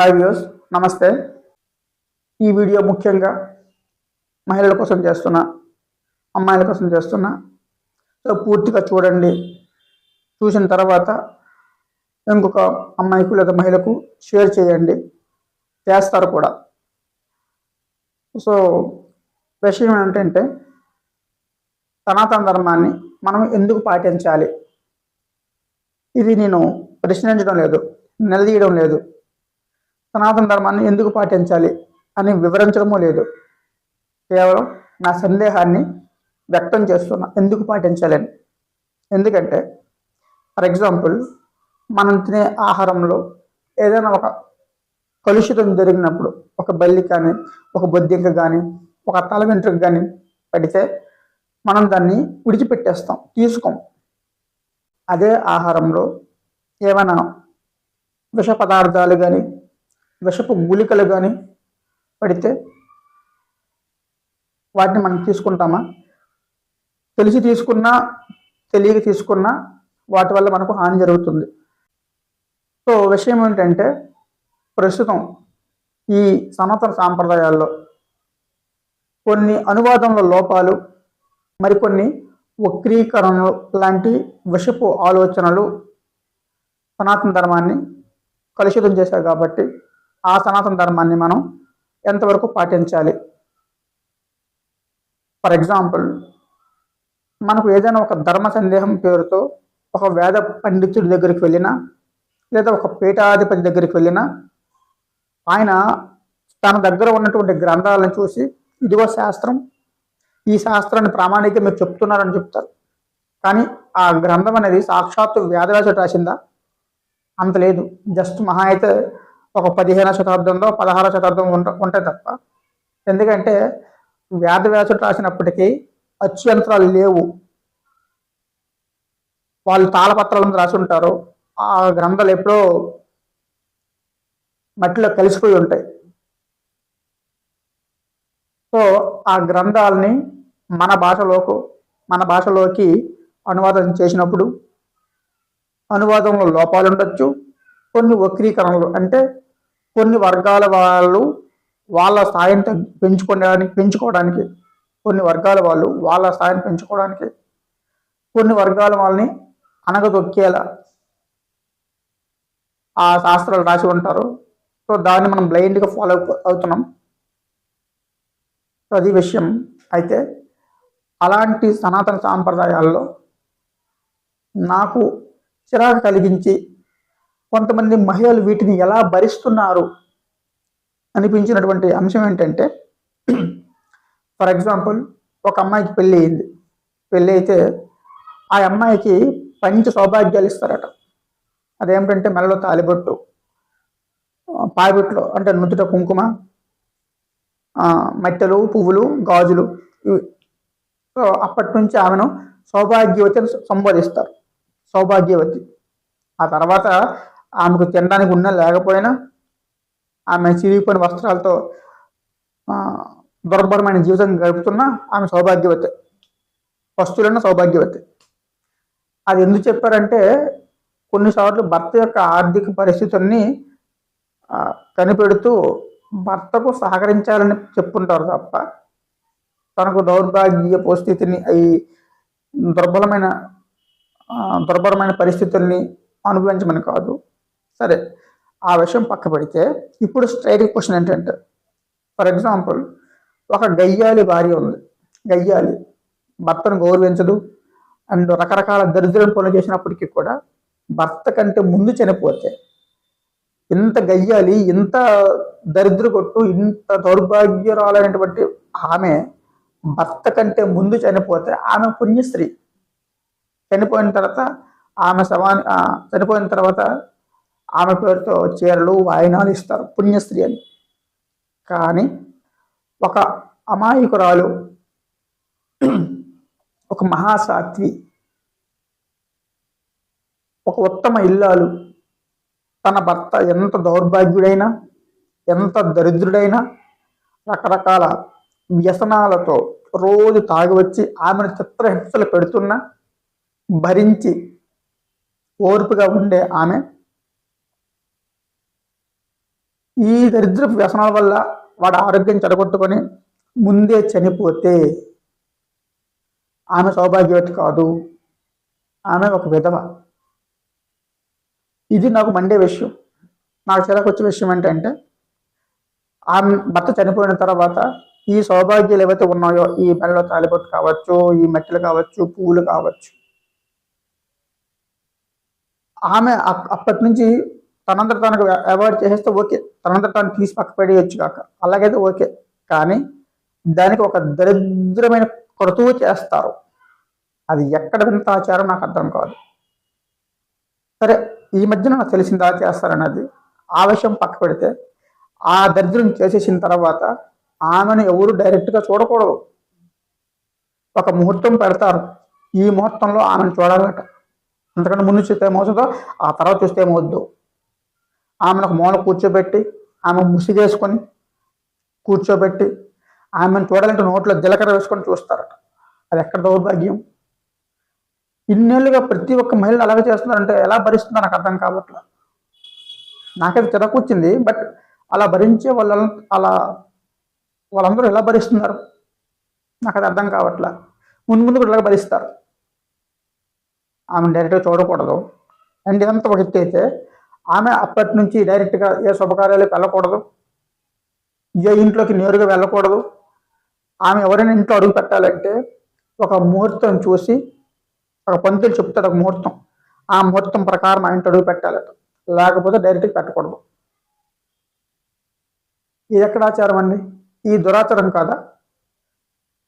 Hi views నమస్తే. ఈ video ముఖ్యంగా మహిళల కోసం చేస్తున్నా అమ్మాయిల కోసం చేస్తున్నా. సో పూర్తిగా చూడండి. చూసిన తర్వాత ఇంకొక అమ్మాయికు లేదా మహిళకు షేర్ చేయండి. చేస్తారు కూడా. సో విషయం ఏంటంటే సనాతన ధర్మాన్ని మనం ఎందుకు పాటించాలి? ఇది నేను ప్రశ్నించడం లేదు నిలదీయడం లేదు. సనాతన ధర్మాన్ని ఎందుకు పాటించాలి అని వివరించడమూ లేదు. కేవలం నా సందేహాన్ని వ్యక్తం చేస్తున్నా. ఎందుకు పాటించాలని? ఎందుకంటే ఫర్ ఎగ్జాంపుల్ మనం తినే ఆహారంలో ఏదైనా ఒక కలుషితం జరిగినప్పుడు ఒక బల్లి కానీ ఒక బొద్దింక కానీ ఒక తల వెంట్రుకు కానీ పడితే మనం దాన్ని విడిచిపెట్టేస్తాం తీసుకోం. అదే ఆహారంలో ఏమైనా విష పదార్థాలు కానీ విషపు మూలికలు కానీ పడితే వాటిని మనం తీసుకుంటామా? తెలిసి తీసుకున్నా తెలియక తీసుకున్నా వాటి వల్ల మనకు హాని జరుగుతుంది. సో విషయం ఏంటంటే ప్రస్తుతం ఈ సనాతన సాంప్రదాయాల్లో కొన్ని అనువాదంలో లోపాలు మరికొన్ని వక్రీకరణలు లాంటి విషపు ఆలోచనలు సనాతన ధర్మాన్ని కలుషితం చేశాయి కాబట్టి ఆ సనాతన ధర్మాన్ని మనం ఎంతవరకు పాటించాలి? ఫర్ ఎగ్జాంపుల్ మనకు ఏదైనా ఒక ధర్మ సందేహం పేరుతో ఒక వేద పండితుడి దగ్గరికి వెళ్ళినా లేదా ఒక పీఠాధిపతి దగ్గరికి వెళ్ళినా ఆయన తన దగ్గర ఉన్నటువంటి గ్రంథాలను చూసి ఇదిగో శాస్త్రం ఈ శాస్త్రాన్ని ప్రామాణికంగా మీరు చెప్తున్నారని చెప్తారు. కానీ ఆ గ్రంథం అనేది సాక్షాత్తు వ్యాధవ్యాసుడు రాసిందా? అంత లేదు. జస్ట్ మహా అయితే ఒక పదిహేనవ శతాబ్దంలో పదహారవ శతాబ్దం ఉంట ఉంటాయి తప్ప. ఎందుకంటే వ్యాధవ్యాసుడు రాసినప్పటికీ అచ్చు లేవు. వాళ్ళు తాళపత్రాలను రాసి ఉంటారు. ఆ గ్రంథాలు ఎప్పుడో మట్టిలో కలిసిపోయి ఉంటాయి. సో ఆ గ్రంథాలని మన భాషలోకి మన భాషలోకి అనువాదం చేసినప్పుడు అనువాదంలో లోపాలు ఉండొచ్చు కొన్ని వక్రీకరణలు అంటే కొన్ని వర్గాల వాళ్ళు వాళ్ళ స్థాయిని పెంచుకోవడానికి పెంచుకోవడానికి కొన్ని వర్గాల వాళ్ళు వాళ్ళ స్థాయిని పెంచుకోవడానికి కొన్ని వర్గాల వాళ్ళని అనగదొక్కేలా ఆ శాస్త్రాలు రాసి ఉంటారు. సో దాన్ని మనం బ్లైండ్గా ఫాలో అవుతున్నాం. సో అది విషయం. అయితే అలాంటి సనాతన సాంప్రదాయాల్లో నాకు చిరాకు కలిగించి కొంతమంది మహిళలు వీటిని ఎలా భరిస్తున్నారు అనిపించినటువంటి అంశం ఏంటంటే ఫర్ ఎగ్జాంపుల్ ఒక అమ్మాయికి పెళ్ళి అయింది. పెళ్ళి అయితే ఆ అమ్మాయికి పంచ సౌభాగ్యాలు ఇస్తారట. అదేమిటంటే మెడలో తాలిబొట్టు ఆ, పాయబొట్లో అంటే నుదుట కుంకుమ మట్టెలు పువ్వులు గాజులు ఇవి. సో అప్పటి నుంచి ఆమెను సౌభాగ్యవతి అని సంబోధిస్తారు. సౌభాగ్యవతి. ఆ తర్వాత ఆమెకు తినడానికి ఉన్న లేకపోయినా ఆమె చిరిగిపోయిన వస్త్రాలతో దుర్భరమైన జీవితం గడుపుతున్నా ఆమె సౌభాగ్యవతి. వస్తువులన్న సౌభాగ్యవతి. అది ఎందుకు చెప్పారంటే కొన్నిసార్లు భర్త యొక్క ఆర్థిక పరిస్థితుల్ని కనిపెడుతూ భర్తకు సహకరించాలని చెప్పుంటారు తప్ప తనకు దౌర్భాగ్య పరిస్థితిని అవి దుర్బలమైన దుర్భరమైన పరిస్థితుల్ని అనుభవించమని కాదు. సరే ఆ విషయం పక్క పెడితే ఇప్పుడు స్ట్రైట్ క్వశ్చన్ ఏంటంటే ఫర్ ఎగ్జాంపుల్ ఒక గయ్యాలి భార్య ఉంది. గయ్యాలి భర్తను గౌరవించదు అండ్ రకరకాల దరిద్రం పనులు చేసినప్పటికీ కూడా భర్త కంటే ముందు చనిపోతే ఇంత గయ్యాలి ఇంత దరిద్ర కొట్టు ఇంత దౌర్భాగ్యురాలైనటువంటి ఆమె భర్త కంటే ముందు చనిపోతే ఆమె పుణ్యస్త్రీ. చనిపోయిన తర్వాత ఆమె శవాన్ని చనిపోయిన తర్వాత ఆమె పేరుతో చీరలు వాయినాలు ఇస్తారు పుణ్యస్త్రీ అని. కానీ ఒక అమాయకురాలు ఒక మహాసాత్వి ఒక ఉత్తమ ఇల్లాలు తన భర్త ఎంత దౌర్భాగ్యుడైనా ఎంత దరిద్రుడైనా రకరకాల వ్యసనాలతో రోజు తాగివచ్చి ఆమెను చిత్రహింసలు పెడుతున్నా భరించి ఓర్పుగా ఉండే ఆమె ఈ దరిద్ర వ్యసనాల వల్ల వాడు ఆరోగ్యం చెడగొట్టుకొని ముందే చనిపోతే ఆమె సౌభాగ్యవతి కాదు. ఆమె ఒక విధవ. ఇది నాకు మండే విషయం. నాకు చిరాకు వచ్చే విషయం ఏంటంటే ఆమె భర్త చనిపోయిన తర్వాత ఈ సౌభాగ్యాలు ఏవైతే ఉన్నాయో ఈ మెడలో తాలిపొట్టు కావచ్చు ఈ మెట్టలు కావచ్చు పువ్వులు కావచ్చు ఆమె అప్- అప్పటి నుంచి తనంతట తనకు అవాయిడ్ చేసేస్తే ఓకే తనంతట తను తీసి పక్క పడేయచ్చు కాక. అలాగైతే ఓకే. కానీ దానికి ఒక దరిద్రమైన క్రతువు చేస్తారు. అది ఎక్కడ వింత ఆచారం నాకు అర్థం కాదు. సరే ఈ మధ్యన నాకు తెలిసింది ఆ చేస్తారన్నది ఆ విషయం పక్క పెడితే ఆ దరిద్రం చేసేసిన తర్వాత ఆమెను ఎవరు డైరెక్ట్గా చూడకూడదు. ఒక ముహూర్తం పెడతారు. ఈ ముహూర్తంలో ఆమెను చూడాలట. అంతకంటే ముందు చూస్తే ఏమవుతుందో ఆ తర్వాత చూస్తే ఏమవుద్దు. ఆమెను ఒక మూల కూర్చోబెట్టి ఆమె ముసిగేసుకొని కూర్చోబెట్టి ఆమెను చూడాలంటే నోట్లో జీలకర్ర వేసుకొని చూస్తారట. అది ఎక్కడ దౌర్భాగ్యం? ఇన్నేళ్ళుగా ప్రతి ఒక్క మహిళ అలాగే చేస్తున్నారంటే ఎలా భరిస్తుందో నాకు అర్థం కావట్లేదు నాకైతే చిరకు వచ్చింది బట్ అలా భరించే వాళ్ళ అలా వాళ్ళందరూ ఎలా భరిస్తున్నారు? నాకు అది అర్థం కావట్లే. ముందు ముందు కూడా ఇలా భరిస్తారు. ఆమె డైరెక్ట్గా చూడకూడదు. అండ్ ఇదంతా ఒక ఎత్తు అయితే ఆమె అప్పటి నుంచి డైరెక్ట్గా ఏ శుభకార్యాలకు వెళ్ళకూడదు. ఏ ఇంట్లోకి నేరుగా వెళ్ళకూడదు. ఆమె ఎవరైనా ఇంట్లో అడుగు పెట్టాలంటే ఒక ముహూర్తం చూసి ఒక పంతులు చెప్తాడు ఒక ముహూర్తం. ఆ ముహూర్తం ప్రకారం ఆ ఇంట్లో అడుగు పెట్టాలట. లేకపోతే డైరెక్ట్గా పెట్టకూడదు. ఇది ఎక్కడ ఆచారం అండి? ఈ దురాచారం కాదా?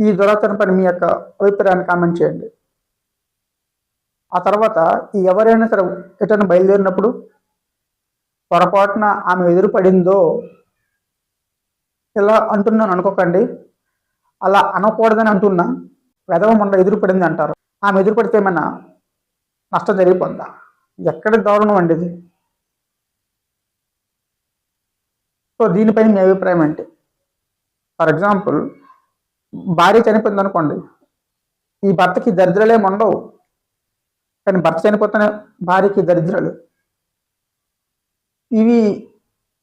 ఈ దురాచారం పని మీ యొక్క అభిప్రాయాన్ని కామెంట్ చేయండి. ఆ తర్వాత ఈ ఎవరైనా సరే ఎటైనా బయలుదేరినప్పుడు పొరపాటున ఆమె ఎదురుపడిందో ఇలా అంటున్నాను అనుకోకండి. అలా అనకూడదని అంటున్నా. వెధవ మొన్న ఎదురుపడింది అంటారు. ఆమె ఎదురుపడితే ఏమైనా నష్టం జరిగిపోందా ఎక్కడ దారుణం అండి ఇది? సో దీనిపైన మీ అభిప్రాయం ఏంటి? ఫర్ ఎగ్జాంపుల్ భార్య చనిపోయింది అనుకోండి. ఈ భర్తకి దరిద్రలేమి ఉండవు. కానీ భర్త చనిపోతేనే భార్యకి దరిద్రాలు. ఇవి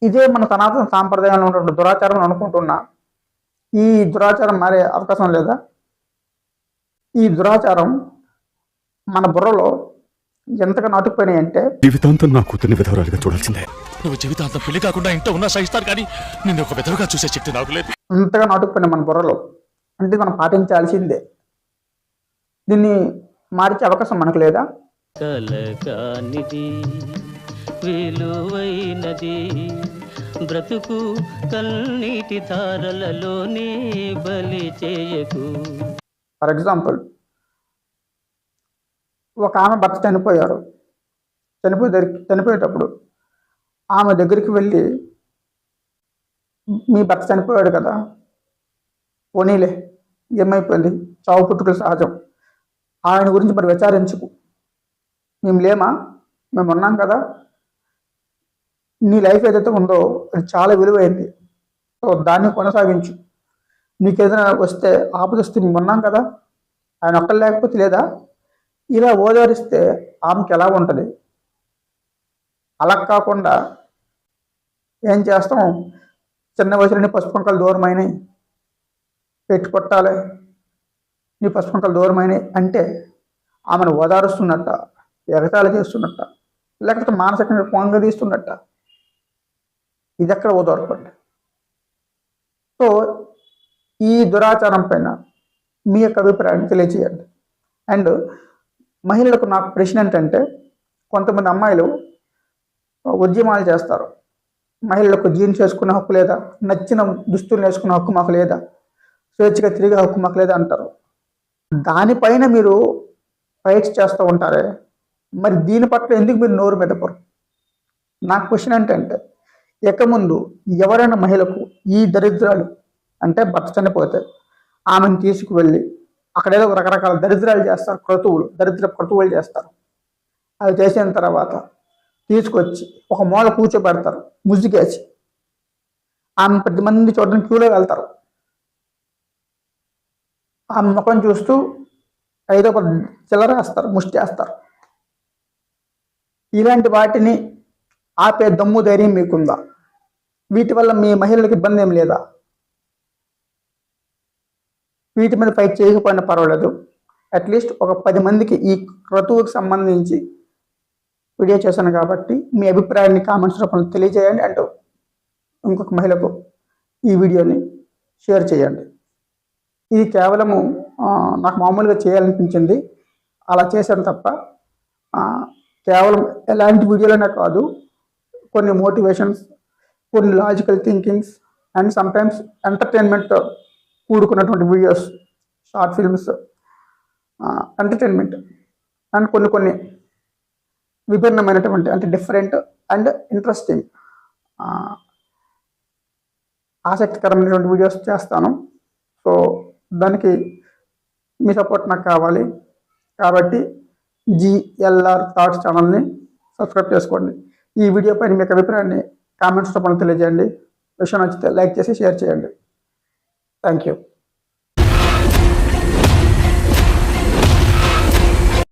ఇదే మన సనాతన సాంప్రదాయంలో ఉన్నటువంటి దురాచారం అని అనుకుంటున్నా. ఈ దురాచారం మారే అవకాశం లేదా? ఈ దురాచారం మన బుర్రలో ఎంతగా నాటుకుపోయినాయి అంటే? జీవితాంతం నా కూతుర్ని విధవరాలుగా చూడాల్సిందే. నువ్వు జీవితాంతం పెళ్ళి కాకుండా ఇంట్లో ఉన్నా సహిస్తారు కానీ నిన్ను ఒక విధవగా చూసే శక్తి నాకు లేదు. అంతగా నాటుకుపోయినాయి మన బుర్రలో? అంటే మనం పాటించాల్సిందే. దీన్ని మార్చే అవకాశం మనకు లేదా? కలకానిది విలువైనది బ్రతుకు కన్నీటి తారలలోనే బలి చేయకు. ఫర్ ఎగ్జాంపుల్ ఒక ఆమె భర్త చనిపోయారు. చనిపోయే దగ్గరికి చనిపోయేటప్పుడు ఆమె దగ్గరికి వెళ్ళి మీ భర్త చనిపోయాడు కదా పోనీలే ఏమైపోయింది? చావు పుట్టుకలు సహజం. ఆయన గురించి మరి విచారించుకు. మేము లేమా? మేము ఉన్నాం కదా నీ లైఫ్ ఏదైతే ఉందో అది చాలా విలువైంది. సో దాన్ని కొనసాగించు. నీకు ఏదైనా వస్తే ఆపదస్థితి మేము ఉన్నాం కదా. ఆయన ఒక్కరు లేకపోతే లేదా? ఇలా ఓదారిస్తే ఆమెకి ఎలా ఉంటుంది? అలా కాకుండా ఏం చేస్తాం? చిన్న వయసులోని పసుపు పంకలు దూరమైనవి పెట్టి కొట్టాలి. నీ పసుపు పంకలు దూరమైనవి అంటే ఆమెను ఓదారుస్తున్నట్ట ఎగతాళి చేస్తున్నట్ట లేకపోతే మానసికంగా పొంగదీస్తున్నట్ట ఇది ఎక్కడ ఓదొరకండి సో ఈ దురాచారం పైన మీ యొక్క అభిప్రాయాన్ని తెలియజేయండి అండ్ మహిళలకు నాకు ప్రశ్న ఏంటంటే కొంతమంది అమ్మాయిలు ఉద్యమాలు చేస్తారు. మహిళలకు జీన్స్ వేసుకునే హక్కు లేదా నచ్చిన దుస్తులు వేసుకునే హక్కు మాకు లేదా స్వేచ్ఛగా తిరిగే హక్కు మాకు లేదా అంటారు. దానిపైన మీరు ఫైట్స్ చేస్తూ ఉంటారే మరి దీని పట్ల ఎందుకు మీరు నోరు మెదపరు నా క్వశ్చన్ ఏంటంటే ఇకముందు ఎవరైనా మహిళకు ఈ దరిద్రాలు అంటే భర్త చనిపోతే ఆమెను తీసుకువెళ్ళి అక్కడ ఏదో రకరకాల దరిద్రాలు చేస్తారు క్రతువులు దరిద్ర క్రతువులు చేస్తారు. అవి చేసిన తర్వాత తీసుకొచ్చి ఒక మూల కూర్చోబెడతారు ముసుగేసి ఆమె పది మంది చూడడానికి క్యూలో వెళ్తారు. ఆమె ముఖం చూస్తూ ఏదో ఒక చిల్లర వేస్తారు ముష్టి వేస్తారు. ఇలాంటి వాటిని ఆపే దమ్ము ధైర్యం మీకుందా? వీటి వల్ల మీ మహిళలకు ఇబ్బంది ఏం లేదా? వీటి మీద ఫైట్ చేయకపోయినా పర్వాలేదు. అట్లీస్ట్ ఒక పది మందికి ఈ క్రతువుకి సంబంధించి వీడియో చేశాను కాబట్టి మీ అభిప్రాయాన్ని కామెంట్స్ రూపంలో తెలియజేయండి అంటూ ఇంకొక మహిళకు ఈ వీడియోని షేర్ చేయండి. ఇది కేవలము నాకు మామూలుగా చేయాలనిపించింది. అలా చేశాను తప్ప కేవలం ఎలాంటి వీడియోలైనా కాదు కొన్ని మోటివేషన్స్ కొన్ని logical thinkings and sometimes entertainment కూడుకున్నటువంటి videos short films entertainment and కొన్ని కొన్ని విభిన్నమైనటువంటి అంటే డిఫరెంట్ అండ్ ఇంట్రెస్టింగ్ ఆసక్తికరమైనటువంటి వీడియోస్ చేస్తాను. సో దానికి మీ సపోర్ట్ నాకు కావాలి. కాబట్టి జిఎల్ఆర్ థాట్స్ ఛానల్ని సబ్స్క్రైబ్ చేసుకోండి. ఈ వీడియో పైన మీకు అభిప్రాయాన్ని కామెంట్స్ రూపంలో తెలియజేయండి. విషయం నచ్చితే లైక్ చేసి షేర్ చేయండి. Thank you